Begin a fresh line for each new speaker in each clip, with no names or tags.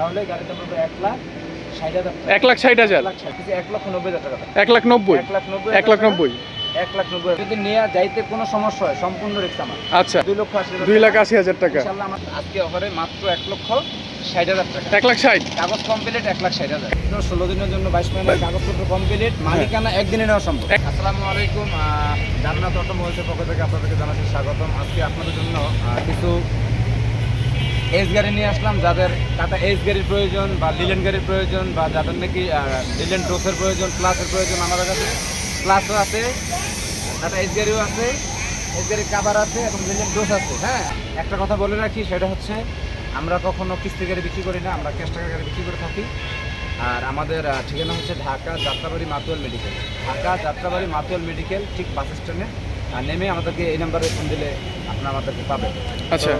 তাহলে গাড়িটা পড়বে এক লাখ ষাট হাজার।
এক লাখ ষাট হাজার
এক লাখ লক্ষ নব্বই হাজার টাকা
এক লাখ নব্বই
এক লাখ নব্বই
এক লাখ নব্বই
এক লাখ নব্বই যদি নিয়ে যাইতে কোনো সমস্যা হয় সম্পূর্ণ রিক্স আমার
আচ্ছা
দুই লক্ষ আশি
দুই লাখ। আশি হাজার টাকা
ইনশাল্লাহ আমার আজকে অফারে মাত্র এক লক্ষ ষাট হাজার টাকা
এক লাখ ষাট
কাগজ কমপ্লিট এক লাখ ষাট হাজার ষোলো দিনের জন্য বাইশ মাসের কাগজপত্র কমপ্লিট মালিকানা একদিনে নেওয়া সম্ভব আসসালামু আলাইকুম জান্নাত অটোমোবাইলসের পক্ষ থেকে আপনাদেরকে জানাচ্ছি স্বাগতম আজকে আপনাদের জন্য কিছু এস গাড়ি নিয়ে আসলাম যাদের টাটা এস গাড়ির প্রয়োজন বা লিলেন গাড়ির প্রয়োজন বা যাদের নাকি লিলেন ডোসের প্রয়োজন প্লাসের প্রয়োজন আমাদের কাছে। প্লাসও আছে টাটা এস গাড়িও আছে এস গাড়ির কাবার আছে এবং লিলেন ডোস আছে হ্যাঁ? একটা কথা বলে রাখি সেটা হচ্ছে আমরা কখনো কিস্তি গাড়ি বিক্রি করি না আমরা ক্যাশ টাকা গাড়ি বিক্রি করে থাকি। আর আমাদের ঠিকানা হচ্ছে ঢাকা যাত্রাবাড়ি মাতুয়াল মেডিকেল। ঢাকা যাত্রাবাড়ি মাতুয়াল মেডিকেল ঠিক বাস স্ট্যান্ডে। আর নেমে আমাদেরকে এই নাম্বারে ফোন দিলে আপনারা আমাদেরকে পাবেন।
আচ্ছা।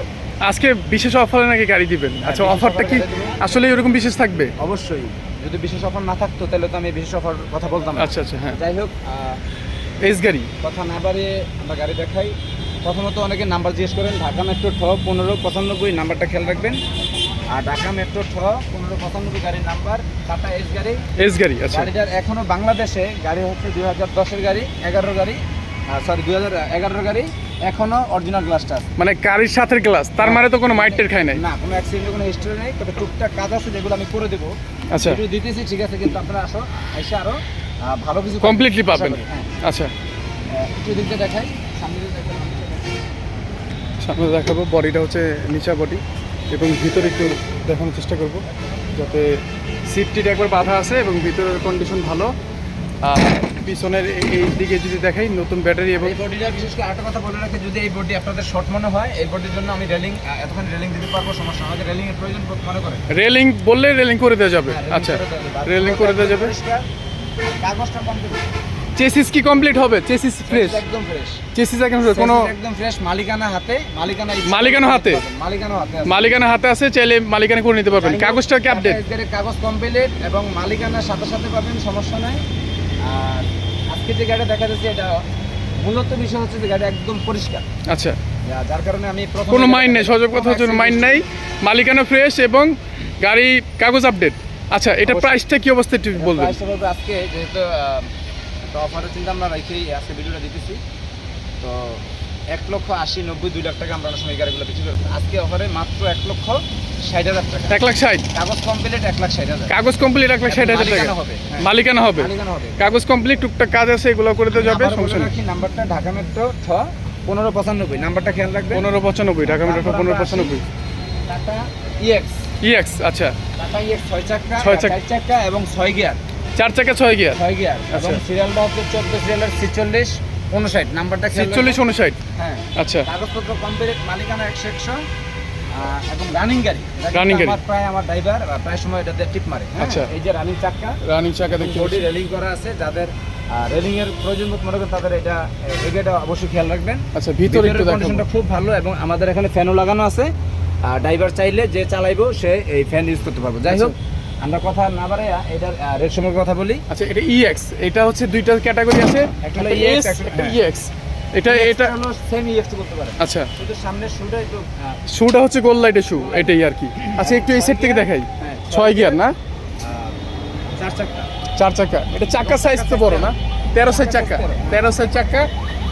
আজকে বিশেষ অফারে নাকি গাড়ি দিবেন? আচ্ছা অফারটা কি। আসলে এরকম বিশেষ থাকবে?
অবশ্যই। যদি বিশেষ অফার না থাকতো তাহলে তো আমি বিশেষ অফার কথা বলতাম
আচ্ছা আচ্ছা হ্যাঁ।
যাই হোক
এস গাড়ি?
কথা না বাড়িয়ে আমরা গাড়ি দেখাই। প্রথমত অনেকে নাম্বার জিজ্ঞেস করেন ঢাকা মেট্রো ঠ পনেরো পঁচানব্বই নাম্বারটা খেয়াল রাখবেন। আর ঢাকা মেট্রো ঠ পনেরো পঁচানব্বই গাড়ির নাম্বার টাটা এস গাড়ি।
এস গাড়ি আচ্ছা।
গাড়িটার এখনও বাংলাদেশে গাড়ি হচ্ছে দুই হাজার দশের গাড়ি এগারো গাড়ি সরি দুই হাজার এগারোর গাড়ি। এখনও অরিজিনাল গ্লাসটা আছে।
মানে গাড়ির সাথে গ্লাস তার মানে তো কোনো মাইটের খায় নাই?
না কোনো অ্যাক্সিডেন্টের কোনো হিস্ট্রি নেই তবে টুকটাক কাজ আছে যেগুলো আমি করে দেবো।
আচ্ছা।
একটু দিতেছি ঠিক আছে কিন্তু আপনারা আসো এসে আরও ভালো কিছু
কমপ্লিটলি পাবেন
হ্যাঁ।
আচ্ছা।
একটু দিকটা দেখাই সামনে সামনে
দেখাবো বডিটা হচ্ছে নিচা বডি এবং ভিতরে একটু দেখানোর চেষ্টা করব যাতে সিটটি একবার বাঁধা আছে এবং ভিতরের কন্ডিশন ভালো। আর পিছনের এই- দিকে যদি দেখাই নতুন ব্যাটারি এবং
এই বডিটা বিশেষ করে একটা কথা বলে রাখি যদি এই বডি আপনাদের শর্ট মনে হয় এই বডির জন্য আমি রেলিং এতক্ষণ রেলিং দিতে পারব সমস্যা আমাদের রেলিং এর প্রয়োজন মনে করে
রেলিং বললে রেলিং করে দেওয়া যাবে।
হ্যাঁ,
আচ্ছা রেলিং করে দেওয়া যাবে।
কাগজটা কমপ্লিট
চেসিস কি কমপ্লিট হবে? চেসিস ফ্রেশ
একদম ফ্রেশ
চেসিস একদম fresh, কোনো
একদম ফ্রেশ মালিকানা হাতে মালিকানা
মালিকানা হাতে?
মালিকানা হাতে আছে।
মালিকানা হাতে আছে চাইলে মালিকানা করে নিতে পারবেন। কাগজটা কি আপডেট
কাগজ কমপ্লিট এবং মালিকানার সাথে সাথে পাবেন সমস্যা নাই। আর আজকে যে গাড়িটা দেখা যাচ্ছে এটা মূলত বিষয় হচ্ছে যে গাড়ি একদম পরিষ্কার।
আচ্ছা।
যার কারণে আমি
কোনো মাইন্ড নেই সজব কথা হচ্ছে মাইন্ড নাই। মালিকানা ফ্রেশ এবং গাড়ি কাগজ আপডেট আচ্ছা এটা প্রাইসটা কি অবস্থা একটু বলবেন?
প্রাইসটা আজকে যেহেতু অফারের চিন্তা আমরা রেখেই আজকে ভিডিওটা দিতেছি। তো এক লক্ষ আশি নব্বই দুই লাখ টাকা আমরা অনেক সময় গাড়িগুলো বিক্রি করি। আজকে অফারে মাত্র এক লক্ষ ষাট হাজার টাকা।
এক লাখ ষাট?
কাগজ কমপ্লিট এক লাখ ষাট হাজার।
কাগজ কমপ্লিট এক লাখ ষাট হাজার টাকা।
মালিকানা হবে।
মালিকানা হবে। কাগজ কমপ্লিট টুকটাক কাজ আছে এগুলো করে দেওয়া যাবে সমস্যা নেই।
নাম্বারটা ঢাকা মেট্রো ছ পনেরো পঁচানব্বই। নাম্বারটা খেয়াল রাখবেন।
পনেরো পঁচানব্বই ঢাকা মেট্রো পনেরো পঁচানব্বই।
টাটা ইএক্স
ইএক্স আচ্ছা।
টাটা ইএক্স ছয় চাকা
ছয় চাকা।
এবং ছয় গিয়ার।
চার চাকা ছয় গিয়ার?
ছয় গিয়ার। এবং
আচ্ছা।
সিরিয়ালটা হচ্ছে চোদ্দ সিরিয়ালের ছিচল্লিশ উনষাট। নাম্বারটা
ছিচল্লিশ উনষাট?
হ্যাঁ।
আচ্ছা।
কাগজপত্র কমপ্লিট মালিকানা একশো একশো। আহ, রানিং গাড়ি। এটা
গাড়ি।
আমার প্রায় আমার ড্রাইভার প্রায় সময় এটাতে টিপ মারে?
আচ্ছা।
এই যে রানিং চাকা
রানিং চাকা দেখতে
বডি রেলিং করা আছে। যাদের রেলিং এর প্রয়োজন মনে করেন তাদের এটা এই অবশ্যই খেয়াল রাখবেন।
আচ্ছা ভিতরে একটু
ভিতরের
দেখাবো।
কন্ডিশনটা খুব ভালো এবং আমাদের এখানে ফ্যানও লাগানো আছে। আর ড্রাইভার চাইলে যে চালাইবো সে এই ফ্যান ইউজ করতে পারব। যাই
আচ্ছা।
হোক আমরা কথা না বাড়াইয়া এটার রেট সম্পর্কে কথা বলি।
আচ্ছা এটা ইএক্স এটা হচ্ছে দুইটা ক্যাটাগরি আছে।
একটা হলো
একটা
একটা-
একটা
হ্যাঁ।
ইএক্স এটা এটা
হলো সেম ইএক্স বলতে পারেন।
আচ্ছা।
শুধু সামনে শুটা একটু
শুটা হচ্ছে গোল লাইটের শু এটাই আর কি। আচ্ছা একটু এই সেট থেকে দেখাই।
হ্যাঁ,
ছয় গিয়ার না?
চার চাকা।
চার চাকা। এটা চাকা সাইজ তো বড় না? তেরো সাইজ চাকা তেরো সাইজ চাকা।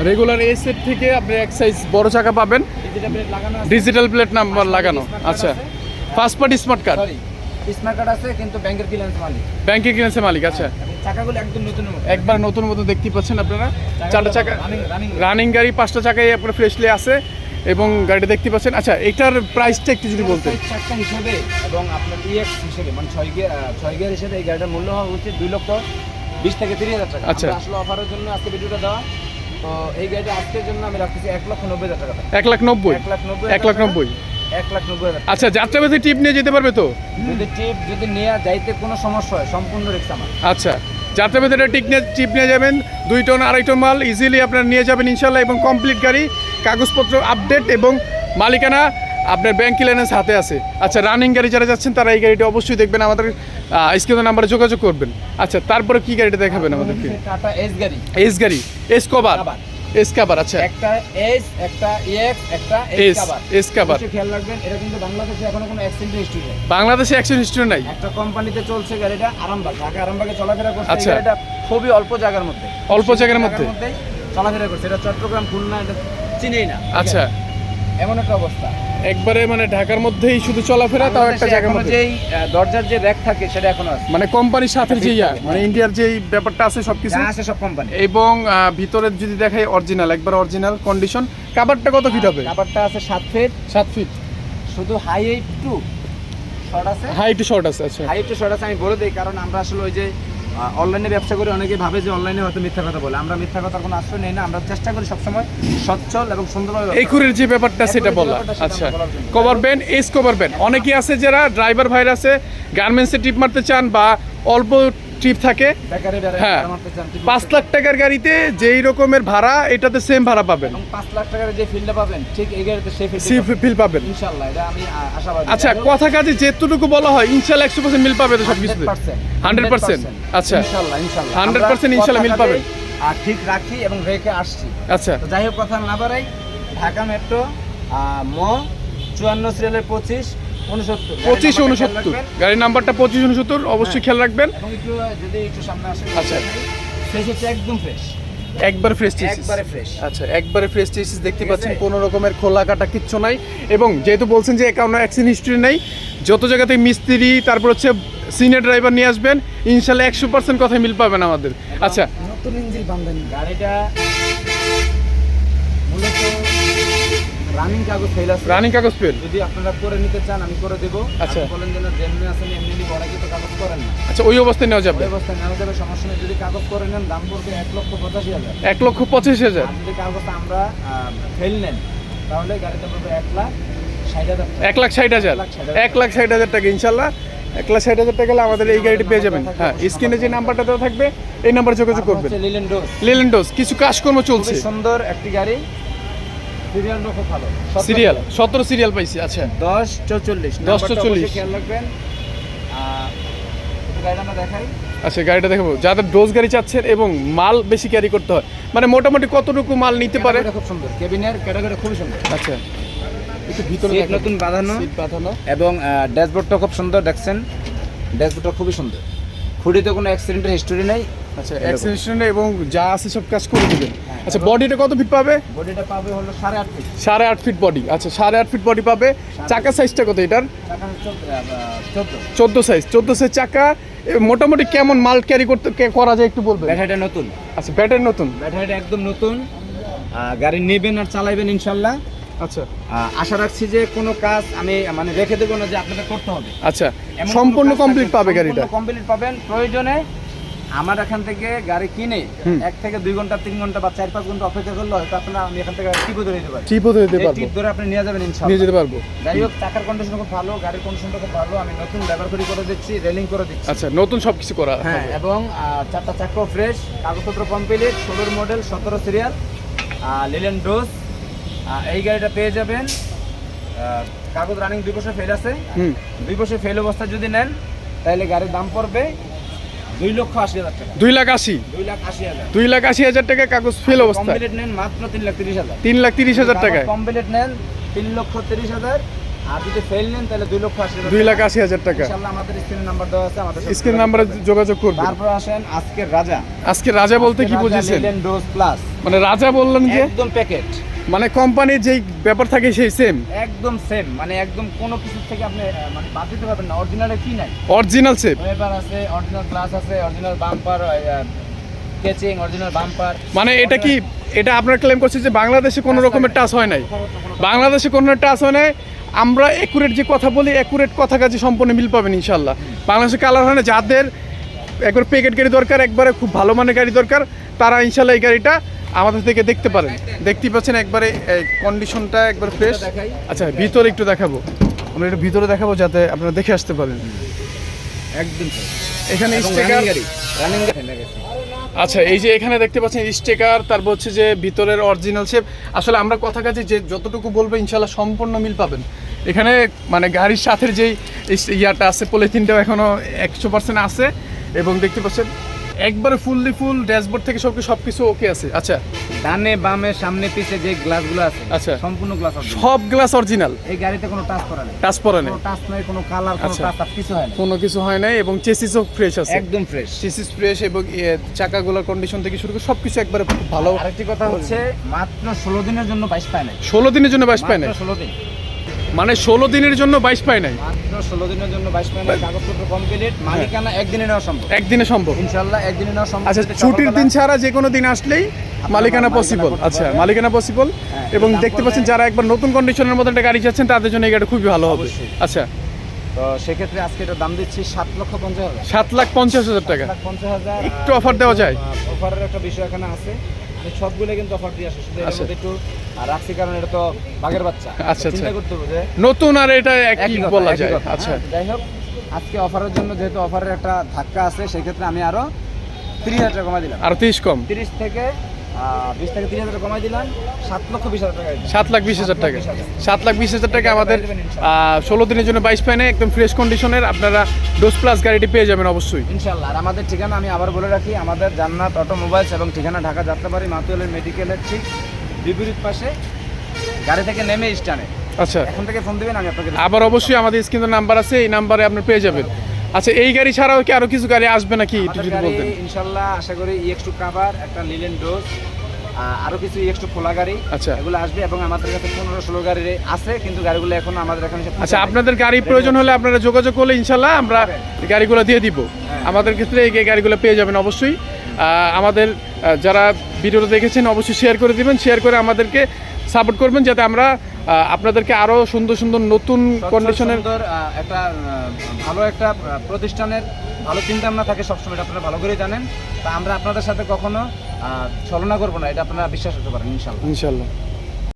রেগুলার এই সেট থেকে আপনি এক সাইজ বড় চাকা পাবেন।
ডিজিটাল প্লেট
নাম্বার লাগানো। আচ্ছা। First party smart card
smart card আছে কিন্তু ব্যাংকের ক্লিয়ারেন্স মালিক।
ব্যাংকে কিনেছে মালিক আচ্ছা।
চাকাগুলো একদম নতুন
একবার নতুন মতো দেখতে পাচ্ছেন আপনারা। চারটা চাকা
রানিং
গাড়ি পাঁচটা চাকায় আপনার ফ্রেশলি আছে এবং গাড়িটা দেখতে পাচ্ছেন। আচ্ছা এটার প্রাইসটা একটু যদি বলতেন।
চারটা হিসেবে এবং আপনার ইএক্স হিসেবে মানে ছয় গিয়ার ছয় গিয়ার হিসেবে এই গাড়িটার মূল্য হওয়া উচিত দুই লক্ষ বিশ থেকে তিরিশ হাজার টাকা।
আচ্ছা।
আসলে অফারের জন্য আজকে ভিডিওটা দেওয়া। তো এই গাড়িটা আজকের জন্য আমি রাখতেছি এক লক্ষ নব্বই হাজার টাকা।
এক লাখ নব্বই?
এক লাখ নব্বই
এক লাখ নব্বই?
এক লাখ নব্বই হাজার
আচ্ছা টিপ নিয়ে যেতে পারবে তো?
যদি টিপ যদি নিয়ে যাইতে কোনো সমস্যা হয় সম্পূর্ণ রিক্স আমার।
আচ্ছা যাত্রাবাদী একটা টিপ নিয়ে টিপ নিয়ে যাবেন। দুই টন আড়াই টন মাল ইজিলি আপনারা নিয়ে যাবেন ইনশাল্লাহ এবং কমপ্লিট গাড়ি কাগজপত্র আপডেট এবং মালিকানা আপনার ব্যাংক ক্লিয়ারেন্স হাতে আছে। আচ্ছা রানিং গাড়ি যারা যাচ্ছেন তারা এই গাড়িটা অবশ্যই দেখবেন আমাদের স্ক্রিনের নাম্বারে যোগাযোগ করবেন। আচ্ছা তারপরে কি গাড়িটা দেখাবেন আমাদেরকে?
টাটা এস গাড়ি।
এস গাড়ি এস কবার
আবার
এস কাবার আচ্ছা।
একটা এস একটা এক্স একটা এস কাভার
এস কাবার
খেয়াল রাখবেন এটা কিন্তু বাংলাদেশে এখনও কোনো অ্যাক্সিডেন্ট হিস্ট্রি নেই।
বাংলাদেশে অ্যাকশন হিস্ট্রি নাই।
একটা কোম্পানিতে চলছে গাড়িটা আরামবাগ। ঢাকা আরামবাগে চলাফেরা করছে
আচ্ছা।
এটা খুবই অল্প জায়গার মধ্যে।
অল্প জায়গার মধ্যে?
চলাফেরা করছে। এটা চট্টগ্রাম খুলনা এটা চিনেই না।
আচ্ছা।
এমন একটা অবস্থা।
একবারে মানে ঢাকার মধ্যেই শুধু চলাফেরা তাও একটা জায়গার মধ্যে।
যেই দরজার যে র্যাক থাকে সেটা এখনও আছে।
মানে কোম্পানির সাথে যে ইয়া। মানে ইন্ডিয়ার যে ব্যাপারটা আছে সবকিছু।
আছে সব কোম্পানি।
এবং আহ, ভিতরে যদি দেখাই অরিজিনাল একবার অরিজিনাল কন্ডিশন কাবারটা কত ফিট হবে?
কাভারটা আছে সাত ফিট
সাত ফিট
শুধু হাই এইট টু শর্ট আছে।
হাই টু শর্ট আছে আচ্ছা।
হাই টু শর্ট আছে আমি বলে দিই কারণ আমরা আসলে ওই যে অনলাইনে ব্যবসা করে অনেকে ভাবে যে অনলাইনে হয়তো মিথ্যা কথা বলে। আমরা মিথ্যা কথার কোনো আশ্রয় নেই না আমরা চেষ্টা করি সবসময় সচ্ছল এবং সুন্দরভাবে
এই যে ব্যাপারটা সেটা বলা। আচ্ছা। Cover band Ace cover band. অনেকেই আছে যারা ড্রাইভার ভাইরাসে আছে গার্মেন্টসে টিপ মারতে চান বা অল্প ট্রিপ থাকে। হ্যাঁ। পাঁচ লাখ টাকার গাড়িতে যেই রকমের ভাড়া এটাতে সেম ভাড়া পাবেন।
পাঁচ লাখ টাকার যে পাবেন ঠিক এই গাড়িতে সেই ফিল্ড
ফিল পাবেন।
ইনশাল্লাহ এটা আমি আশাবাদী।
আচ্ছা কথা কাজে যেটুকু বলা হয় ইনশাল্লাহ একশো পার্সেন্ট মিল পাবে তো সব কিছুতে। 100% আচ্ছা।
ইনশাল্লাহ ইনশাল্লাহ
100% ইনশাল্লাহ মিল পাবেন।
আর ঠিক রাখি এবং রেখে আসছি।
আচ্ছা।
যাই হোক কথা না বাড়াই ঢাকা মেট্রো ম চুয়ান্ন সিরিয়ালের পঁচিশ
পঁচিশ উনসত্তর গাড়ির নাম্বারটা পঁচিশ উনসত্তর অবশ্যই খেয়াল রাখবেন। আচ্ছা।
একদম ফ্রেশ।
একবার ফ্রেশ
একবারে ফ্রেশ।
আচ্ছা একবারে ফ্রেশ চেসিস দেখতে পাচ্ছেন কোনো রকমের খোলা কাটা কিচ্ছু নাই। এবং যেহেতু বলছেন যে একাউন্ট অ্যাক্সিডেন্ট হিস্ট্রি নেই যত জায়গাতে মিস্ত্রি তারপর হচ্ছে সিনিয়র ড্রাইভার নিয়ে আসবেন ইনশাল্লাহ একশো পার্সেন্ট কথায় মিল পাবেন আমাদের। আচ্ছা।
নতুন ইঞ্জিন গাড়িটা মূলত রানিং কাগজ ফেল আছে।
রানিং কাগজ পেন
যদি আপনারা করে নিতে চান আমি করে দেবো।
আচ্ছা।
বলেন যে না যেমনি আছেন এমনি নিবো অনেকে তো কাগজ করেন না।
আচ্ছা ওই অবস্থায় নেওয়া যাবে?
ওই অবস্থায় নেওয়া যাবে। সমস্যা নেই যদি কাগজ করে নেন দাম পড়বে এক লক্ষ পঁচাশি হাজার।
এক লক্ষ পঁচিশ হাজার?
যদি কাগজটা আমরা ফেল নেন তাহলে গাড়িটা পড়বে এক লাখ হাজার
এক লাখ ষাট হাজার? এক লাখ ষাট হাজার টাকা ইনশাল্লাহ। এক লাখ ষাট হাজার টাকা আমাদের এই গাড়িটি পেয়ে যাবেন। হ্যাঁ স্ক্রিনে যে নাম্বারটা দেওয়া থাকবে এই নাম্বার যোগাযোগ করবেন।
হচ্ছে লিলেন ডোজ
লিলেন্ডোস কিছু কাজকর্ম চলছে।
সুন্দর একটি গাড়ি। সিরিয়ালটা খুব ভালো।
সিরিয়াল সতেরো সিরিয়াল পাইছি আচ্ছা।
দশ চৌচল্লিশ।
দশ
নাম্বারটা
চৌচল্লিশ।
অবশ্যই খেয়াল রাখবেন। গাড়িটা দেখাই।
আচ্ছা গাড়িটা দেখাবো। যাদের ডোজ গাড়ি চাচ্ছেন এবং মাল বেশি ক্যারি করতে হয় মানে মোটামুটি কতটুকু মাল নিতে পারে?
খুব সুন্দর। কেবিনের ক্যাটাগরি খুবই সুন্দর।
আচ্ছা। একটু ভিতরে
নতুন বাঁধানো।
বাঁধানো।
এবং ড্যাশবোর্ডটা খুব সুন্দর দেখছেন? ড্যাশবোর্ডটা খুবই সুন্দর। খুঁড়িতে কোনো অ্যাক্সিডেন্টের হিস্টোরি নেই।
আচ্ছা। অ্যাক্সিডেন্ট এবং যা আছে সব কাজ করে দিবেন
হ্যাঁ,
আচ্ছা বডিটা কত ফিট পাবে?
বডিটা পাবে হলো সাড়ে আট ফিট
সাড়ে আট ফিট বডি আচ্ছা সাড়ে আট ফিট বডি পাবে। চাকা সাইজটা কত এটার?
চোদ্দ
চোদ্দ। সাইজ চোদ্দ সাইজ চাকা। মোটামুটি কেমন মাল ক্যারি করতে করা যায় একটু বলবেন?
ব্যাটারিটা নতুন।
আচ্ছা ব্যাটারি নতুন?
ব্যাটারিটা একদম নতুন। গাড়ি নেবেন আর চালাইবেন ইনশাল্লাহ।
আচ্ছা।
আশা রাখছি যে কোনো কাজ আমি মানে রেখে দেবো না যে আপনাদের করতে হবে।
আচ্ছা সম্পূর্ণ কমপ্লিট পাবে গাড়িটা?
কমপ্লিট পাবেন। প্রয়োজনে আমার এখান থেকে গাড়ি কিনে এক থেকে দুই ঘণ্টা তিন ঘণ্টা বা চার পাঁচ ঘণ্টা অপেক্ষা করলে হয়তো আপনার আমি এখান থেকে টিপও ধরে দিতে পারি
ট্রিপও দিতে
এই
পারব।
টিপ ধরে আপনি নিয়ে যাবেন
নিয়ে যেতে পারব।
যাই হোক চাকার কন্ডিশন খুব ভালো গাড়ির কন্ডিশনটা খুব ভালো আমি নতুন লেবার করি করে দিচ্ছি রেলিং করে দিচ্ছি।
আচ্ছা নতুন সব কিছু করা
হ্যাঁ এবং চারটা চাকাও ফ্রেশ কাগজপত্র কমপ্লিট ষোলোর মডেল সতেরো সিরিয়াল লিলেন ডোজ এই গাড়িটা পেয়ে যাবেন কাগজ রানিং দুই বছর ফেল আছে। দুই বছর ফেল অবস্থা যদি নেন তাহলে গাড়ির দাম পড়বে দুই লক্ষ আশি হাজার টাকা।
দুই লাখ আশি?
দুই লাখ আশি হাজার।
দুই লাখ আশি হাজার টাকা কাগজ ফেল
কমপ্লিট নেন মাত্র তিন লাখ তিরিশ হাজার।
তিন লাখ তিরিশ হাজার টাকায়।
কমপ্লিট নেন তিন লক্ষ তিরিশ হাজার আর যদি ফেল নেন তাহলে দুই লক্ষ আশি
দুই লাখ আশি হাজার টাকা।
আমাদের স্ক্রিন নাম্বার দেওয়া আছে আমাদের
স্ক্রিন
যোগাযোগ
নাম্বারে যোগাযোগ করবেন।
তারপর আসেন আজকের রাজা।
আজকে রাজা বলতে কি বুঝেছেন?
ডোজ প্লাস
মানে রাজা বললেন যে
একদম প্যাকেট
মানে কোম্পানির যেই ব্যাপার থাকে সেই সেম
একদম সেম মানে একদম কোনো কিছু থেকে আপনি মানে বাদ দিতে পারবেন না অরিজিনালে কি নাই?
অরিজিনাল সেম
ওয়েবার আছে অরিজিনাল গ্লাস আছে অরিজিনাল বাম্পার কেচিং অরিজিনাল বাম্পার
মানে এটা কি এটা আপনার ক্লেম করছে যে বাংলাদেশে কোনো রকমের টাচ হয় নাই? বাংলাদেশে কোনো টাচ হয় নাই। আমরা একুরেট যে কথা বলি একুরেট কথা কাজে সম্পূর্ণ মিল পাবেন ইনশাল্লাহ বাংলাদেশে কালার হয় না যাদের একবার প্যাকেট গাড়ি দরকার একবারে খুব ভালো মানের গাড়ি দরকার তারা ইনশাল্লাহ এই গাড়িটা আমাদের থেকে দেখতে পারেন। দেখতেই পাচ্ছেন একবারে কন্ডিশনটা একবার ফ্রেশ আচ্ছা ভিতরে একটু দেখাবো। আমরা একটু ভিতরে দেখাবো যাতে আপনারা দেখে আসতে পারেন।
একদম
এখানে স্টিকার আচ্ছা এই যে এখানে দেখতে পাচ্ছেন স্টিকার তারপর হচ্ছে যে ভিতরের অরিজিনাল শেপ আসলে আমরা কথা কাছে যে যতটুকু বলব ইনশাল্লাহ সম্পূর্ণ মিল পাবেন। এখানে মানে গাড়ির সাথে যেই ইয়াটা আছে পলিথিনটাও এখনও একশো পার্সেন্ট আছে। এবং দেখতে পাচ্ছেন একবারে ফুললি ফুল ড্যাশবোর্ড থেকে সব সব কিছু ওকে আছে। আচ্ছা।
ডানে বামে সামনে পিছে যে গ্লাসগুলো আছে
আচ্ছা।
সম্পূর্ণ গ্লাস
সব গ্লাস অরিজিনাল
এই গাড়িতে কোনো টাচ করা নেই।
টাচ পরে নেই।
কোনো টাচ নাই কোনো কালার কোনো
আচ্ছা।
টাচ আপ কিছু হয় না
কোনো কিছু হয় নাই এবং চেসিসও ফ্রেশ আছে।
একদম ফ্রেশ
চেসিস ফ্রেশ এবং চাকাগুলোর কন্ডিশন থেকে শুরু করে সব কিছু একবারে ভালো।
আরেকটি কথা হচ্ছে মাত্র ষোলো দিনের জন্য বাইশ পায় নাই।
ষোলো দিনের জন্য বাইশ পায় না
মাত্র ষোলো দিন।
মানে ষোলো দিনের জন্য বাইশ পায় নাই।
মাত্র ষোলো দিনের জন্য বাইশ পায় নাই কাগজপত্র কমপ্লিট মালিকানা একদিনে নেওয়া সম্ভব।
একদিনে সম্ভব।
ইনশাল্লাহ একদিনে নেওয়া সম্ভব।
আচ্ছা ছুটির দিন ছাড়া যে কোনো দিন আসলেই মালিকানা পসিবল আচ্ছা মালিকানা পসিবল
হ্যাঁ,
এবং দেখতে পাচ্ছেন যারা একবার নতুন কন্ডিশনের মধ্যে একটা গাড়ি চাচ্ছেন তাদের জন্য এই গাড়ি খুবই ভালো হবে। আচ্ছা।
তো সেক্ষেত্রে আজকে এটা দাম দিচ্ছি সাত লক্ষ পঞ্চাশ হাজার।
সাত লাখ পঞ্চাশ হাজার টাকা।
পঞ্চাশ হাজার
একটু অফার দেওয়া যায়?
অফারের একটা বিষয় এখানে আছে। সবগুলো কিন্তু অফার দিয়ে আসে শুধু এর। একটু রাখছি কারণ এটা তো বাঘের বাচ্চা।
আচ্ছা,
চিন্তা
আচ্ছা।
করতে হবে যে
নতুন আর এটা একই
একই
বলা যায়। আচ্ছা।
হ্যাঁ, যাই হোক আজকে অফারের জন্য যেহেতু অফারের একটা ধাক্কা আছে সেক্ষেত্রে আমি আরও তিরিশ হাজার টাকা কমাই দিলাম।
আর তিরিশ কম।
তিরিশ থেকে বিশ থেকে তিরিশ হাজার কমাই দিলাম সাত লক্ষ বিশ হাজার টাকা।
সাত লাখ বিশ হাজার টাকা। সাত লাখ বিশ হাজার টাকা আমাদের ষোলো দিনের জন্য বাইশ পায় একদম ফ্রেশ কন্ডিশনের আপনারা ডোজ প্লাস গাড়িটি পেয়ে যাবেন অবশ্যই।
ইনশাল্লাহ। আর আমাদের ঠিকানা আমি আবার বলে রাখি আমাদের জান্নাত অটোমোবাইলস এবং ঠিকানা ঢাকা যাত্রাবাড়ি মাতুয়ালের মেডিকেলের ঠিক বিপরীত পাশে গাড়ি থেকে নেমে স্টানে
আচ্ছা।
এখন থেকে ফোন দেবেন আমি আপনাকে
আবার অবশ্যই আমাদের স্ক্রিনের নাম্বার আছে এই নাম্বারে আপনি পেয়ে যাবেন। আচ্ছা এই গাড়ি ছাড়াও কি আরও কিছু গাড়ি আসবে নাকি একটু যদি বলতেন?
ইনশাল্লাহ আশা করি ইএক্স টু কাভার একটা লিলেন ডোজ আরও কিছু ইএক্স টু খোলা গাড়ি
আচ্ছা।
এগুলো আসবে এবং আমাদের কাছে পনেরো ষোলো গাড়ি আছে কিন্তু গাড়িগুলো এখন আমাদের এখানে
আচ্ছা আপনাদের গাড়ি প্রয়োজন হলে আপনারা যোগাযোগ করলে ইনশাল্লাহ আমরা গাড়িগুলো দিয়ে দিব। আমাদের ক্ষেত্রে এই গাড়িগুলো পেয়ে যাবেন অবশ্যই। আমাদের যারা ভিডিওটা দেখেছেন অবশ্যই শেয়ার করে দিবেন শেয়ার করে আমাদেরকে সাপোর্ট করবেন যাতে আমরা আপনাদেরকে আরও সুন্দর সুন্দর নতুন কন্ডিশনের
একটা ভালো একটা প্রতিষ্ঠানের ভালো চিন্তা ভাবনা থাকে সবসময় আপনারা ভালো করে জানেন। তা আমরা আপনাদের সাথে কখনো আহ, ছলনা করব না এটা আপনারা বিশ্বাস করতে পারেন ইনশাল্লাহ।
ইনশাল্লাহ।